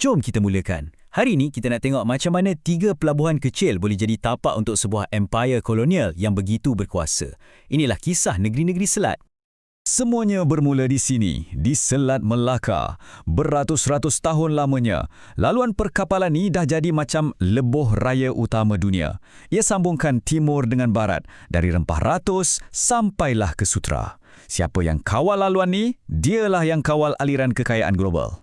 Jom kita mulakan. Hari ini kita nak tengok macam mana tiga pelabuhan kecil boleh jadi tapak untuk sebuah empire kolonial yang begitu berkuasa. Inilah kisah negeri-negeri selat. Semuanya bermula di sini, di Selat Melaka. Beratus-ratus tahun lamanya, laluan perkapalan ini dah jadi macam lebuh raya utama dunia. Ia sambungkan timur dengan barat, dari Rempah Ratus sampailah ke Sutra. Siapa yang kawal laluan ni, dialah yang kawal aliran kekayaan global.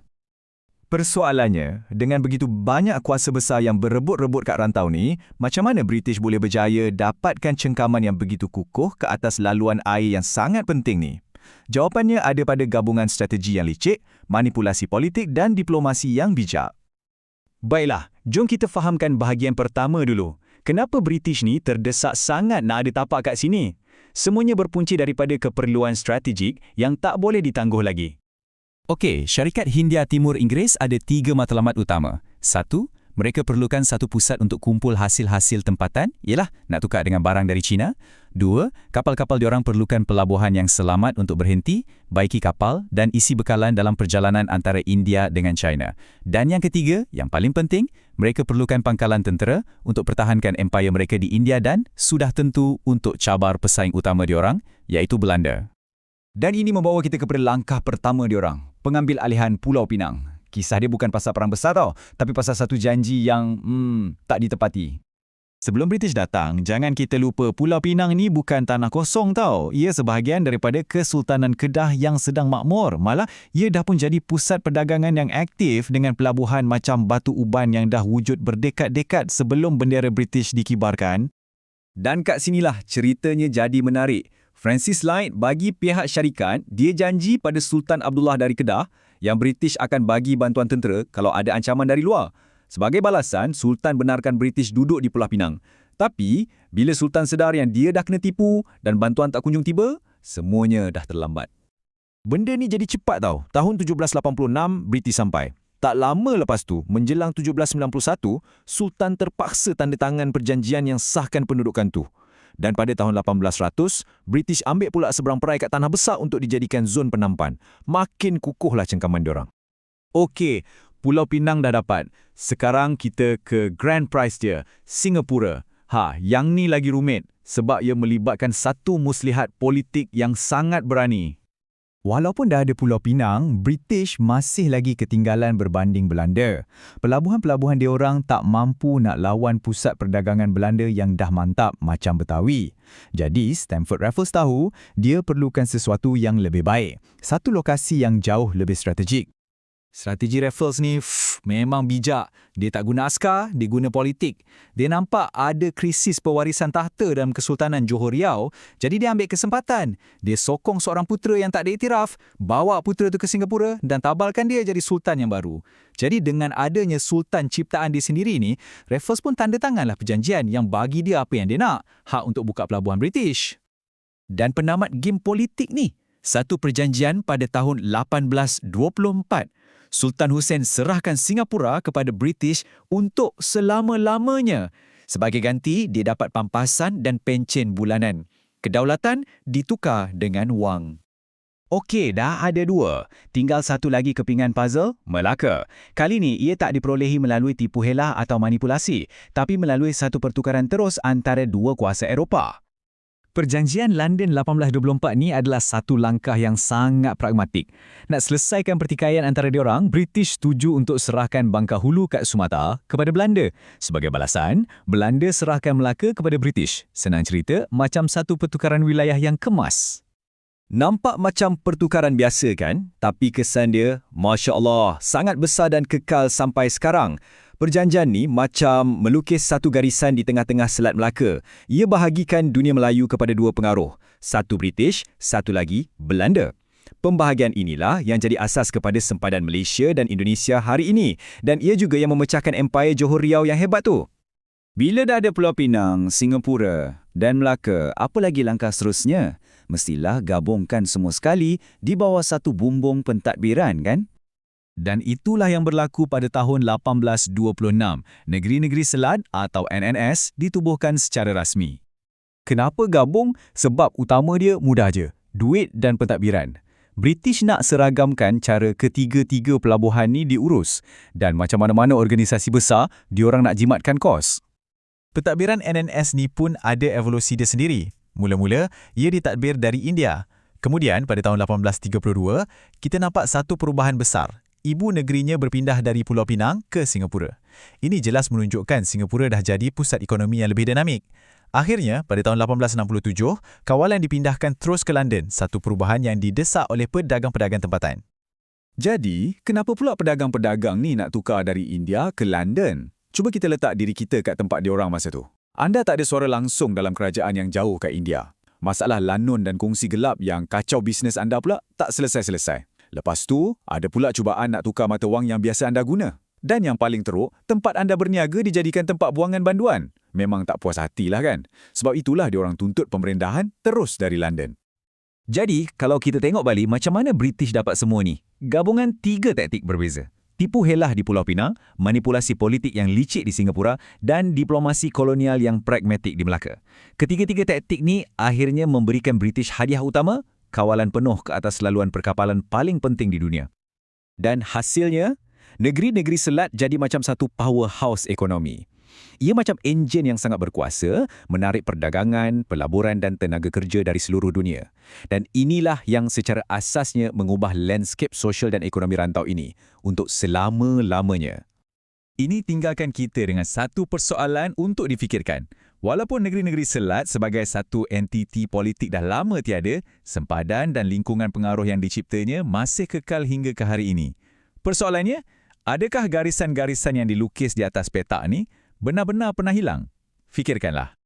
Persoalannya, dengan begitu banyak kuasa besar yang berebut-rebut kat rantau ni, macam mana British boleh berjaya dapatkan cengkaman yang begitu kukuh ke atas laluan air yang sangat penting ni? Jawapannya ada pada gabungan strategi yang licik, manipulasi politik dan diplomasi yang bijak. Baiklah, jom kita fahamkan bahagian pertama dulu. Kenapa British ni terdesak sangat nak ada tapak kat sini? Semuanya berpunca daripada keperluan strategik yang tak boleh ditangguh lagi. Okey, syarikat Hindia Timur Inggeris ada tiga matlamat utama. Satu, mereka perlukan satu pusat untuk kumpul hasil-hasil tempatan, ialah nak tukar dengan barang dari China. Dua, kapal-kapal diorang perlukan pelabuhan yang selamat untuk berhenti, baiki kapal dan isi bekalan dalam perjalanan antara India dengan China. Dan yang ketiga, yang paling penting, mereka perlukan pangkalan tentera untuk pertahankan empayar mereka di India dan sudah tentu untuk cabar pesaing utama diorang, iaitu Belanda. Dan ini membawa kita kepada langkah pertama diorang, pengambil alihan Pulau Pinang. Kisah dia bukan pasal perang besar tau, tapi pasal satu janji yang hmm, tak ditepati. Sebelum British datang, jangan kita lupa Pulau Pinang ni bukan tanah kosong tau. Ia sebahagian daripada Kesultanan Kedah yang sedang makmur. Malah, ia dah pun jadi pusat perdagangan yang aktif dengan pelabuhan macam Batu Uban yang dah wujud berdekad-dekad sebelum bendera British dikibarkan. Dan kat sinilah ceritanya jadi menarik. Francis Light bagi pihak syarikat, dia janji pada Sultan Abdullah dari Kedah yang British akan bagi bantuan tentera kalau ada ancaman dari luar. Sebagai balasan, Sultan benarkan British duduk di Pulau Pinang. Tapi, bila Sultan sedar yang dia dah kena tipu dan bantuan tak kunjung tiba, semuanya dah terlambat. Benda ni jadi cepat tau. Tahun 1786, British sampai. Tak lama lepas tu, menjelang 1791, Sultan terpaksa tanda tangan perjanjian yang sahkan pendudukan tu. Dan pada tahun 1800, British ambil pula seberang perai kat tanah besar untuk dijadikan zon penampan. Makin kukuhlah cengkaman diorang. Okey, Pulau Pinang dah dapat. Sekarang kita ke grand prize dia, Singapura. Ha, yang ni lagi rumit sebab ia melibatkan satu muslihat politik yang sangat berani. Walaupun dah ada Pulau Pinang, British masih lagi ketinggalan berbanding Belanda. Pelabuhan-pelabuhan diorang tak mampu nak lawan pusat perdagangan Belanda yang dah mantap macam Betawi. Jadi, Stamford Raffles tahu dia perlukan sesuatu yang lebih baik. Satu lokasi yang jauh lebih strategik. Strategi Raffles ni pff, memang bijak. Dia tak guna askar, dia guna politik. Dia nampak ada krisis pewarisan tahta dalam Kesultanan Johor Riau, jadi dia ambil kesempatan. Dia sokong seorang putera yang tak diiktiraf, bawa putera tu ke Singapura dan tabalkan dia jadi sultan yang baru. Jadi dengan adanya sultan ciptaan dia sendiri ni, Raffles pun tanda tanganlah perjanjian yang bagi dia apa yang dia nak, hak untuk buka pelabuhan British. Dan penamat game politik ni, satu perjanjian pada tahun 1824 Sultan Hussein serahkan Singapura kepada British untuk selama-lamanya. Sebagai ganti, dia dapat pampasan dan pencen bulanan. Kedaulatan ditukar dengan wang. Okey, dah ada dua. Tinggal satu lagi kepingan puzzle, Melaka. Kali ni ia tak diperolehi melalui tipu helah atau manipulasi, tapi melalui satu pertukaran terus antara dua kuasa Eropah. Perjanjian London 1824 ni adalah satu langkah yang sangat pragmatik. Nak selesaikan pertikaian antara diorang, British setuju untuk serahkan Bangka Hulu kat Sumatera kepada Belanda. Sebagai balasan, Belanda serahkan Melaka kepada British. Senang cerita, macam satu pertukaran wilayah yang kemas. Nampak macam pertukaran biasa kan? Tapi kesan dia, Masya Allah, sangat besar dan kekal sampai sekarang. Perjanjian ni macam melukis satu garisan di tengah-tengah Selat Melaka. Ia bahagikan dunia Melayu kepada dua pengaruh. Satu British, satu lagi Belanda. Pembahagian inilah yang jadi asas kepada sempadan Malaysia dan Indonesia hari ini. Dan ia juga yang memecahkan empayar Johor Riau yang hebat tu. Bila dah ada Pulau Pinang, Singapura dan Melaka, apa lagi langkah seterusnya? Mestilah gabungkan semua sekali di bawah satu bumbung pentadbiran, kan? Dan itulah yang berlaku pada tahun 1826. Negeri-negeri Selat atau NNS ditubuhkan secara rasmi. Kenapa gabung? Sebab utama dia mudah je. Duit dan pentadbiran. British nak seragamkan cara ketiga-tiga pelabuhan ni diurus dan macam mana-mana organisasi besar, diorang nak jimatkan kos. Pentadbiran NNS ni pun ada evolusi dia sendiri. Mula-mula, ia ditadbir dari India. Kemudian, pada tahun 1832, kita nampak satu perubahan besar. Ibu negerinya berpindah dari Pulau Pinang ke Singapura. Ini jelas menunjukkan Singapura dah jadi pusat ekonomi yang lebih dinamik. Akhirnya, pada tahun 1867, kawalan dipindahkan terus ke London, satu perubahan yang didesak oleh pedagang-pedagang tempatan. Jadi, kenapa pula pedagang-pedagang ni nak tukar dari India ke London? Cuba kita letak diri kita kat tempat diorang masa tu. Anda tak ada suara langsung dalam kerajaan yang jauh kat India. Masalah lanun dan kongsi gelap yang kacau bisnes anda pula tak selesai-selesai. Lepas tu, ada pula cubaan nak tukar mata wang yang biasa anda guna. Dan yang paling teruk, tempat anda berniaga dijadikan tempat buangan banduan. Memang tak puas hatilah kan? Sebab itulah diorang tuntut pemerintahan terus dari London. Jadi, kalau kita tengok balik macam mana British dapat semua ni? Gabungan tiga taktik berbeza. Tipu helah di Pulau Pinang, manipulasi politik yang licik di Singapura dan diplomasi kolonial yang pragmatik di Melaka. Ketiga-tiga taktik ni akhirnya memberikan British hadiah utama, kawalan penuh ke atas laluan perkapalan paling penting di dunia. Dan hasilnya, negeri-negeri selat jadi macam satu powerhouse ekonomi. Ia macam enjin yang sangat berkuasa, menarik perdagangan, pelaburan dan tenaga kerja dari seluruh dunia. Dan inilah yang secara asasnya mengubah landscape sosial dan ekonomi rantau ini untuk selama-lamanya. Ini tinggalkan kita dengan satu persoalan untuk difikirkan. Walaupun negeri-negeri selat sebagai satu entiti politik dah lama tiada, sempadan dan lingkungan pengaruh yang diciptanya masih kekal hingga ke hari ini. Persoalannya, adakah garisan-garisan yang dilukis di atas petak ni benar-benar pernah hilang? Fikirkanlah.